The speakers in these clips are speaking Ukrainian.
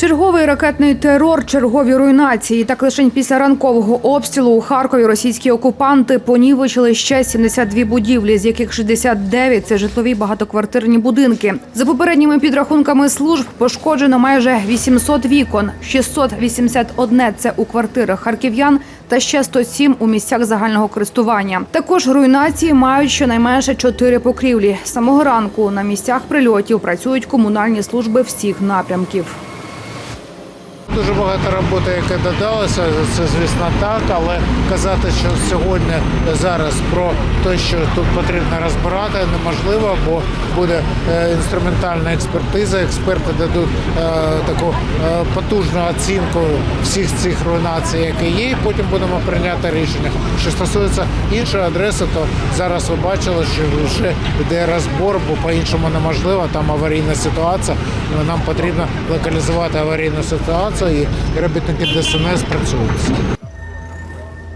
Черговий ракетний терор, чергові руйнації. Так лише після ранкового обстрілу у Харкові російські окупанти понівечили ще 72 будівлі, з яких 69 – це житлові багатоквартирні будинки. За попередніми підрахунками служб пошкоджено майже 800 вікон, 681 – це у квартирах харків'ян та ще 107 у місцях загального користування. Також руйнації мають щонайменше чотири покрівлі. З Самого ранку на місцях прильотів працюють комунальні служби всіх напрямків. Дуже багато роботи, яке додалося, це звісно так, але казати, що сьогодні зараз про те, що тут потрібно розбирати, неможливо, бо буде е, інструментальна експертиза. Експерти дадуть е, таку е, потужну оцінку всіх цих руйнацій, які є. і Потім будемо прийняти рішення. Що стосується іншої адреси, то зараз ви бачили, що вже йде розбор, бо по-іншому неможливо. Там аварійна ситуація. Нам потрібно локалізувати аварійну ситуацію, і робітники ДСНС працюють.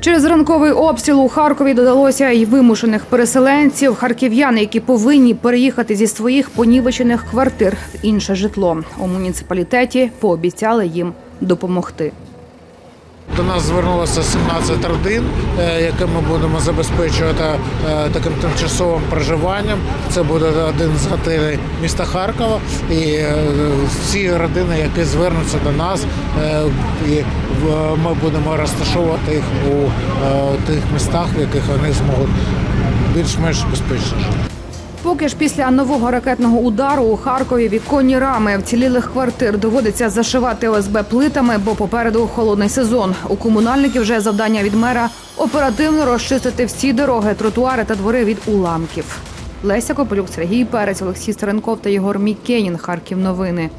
Через ранковий обстріл у Харкові додалося й вимушених переселенців, харків'яни, які повинні переїхати зі своїх понівечених квартир в інше житло. У муніципалітеті пообіцяли їм допомогти. До нас звернулося 17 родин, е, які ми будемо забезпечувати е, таким тимчасовим проживанням. Це буде один з готелей міста Харкова. І е, всі родини, які звернуться до нас, і ми будемо розташовувати їх у тих містах, в яких вони зможуть більш-менш безпечно жити. Поки ж після нового ракетного удару у Харкові віконні рами вцілілих квартир доводиться зашивати ОСБ плитами, бо попереду холодний сезон. У комунальників вже завдання від мера оперативно розчистити всі дороги, тротуари та двори від уламків. Леся Копилюк, Сергій Перець, Олексій Старенков та Єгор Мікенін. Харків. Новини.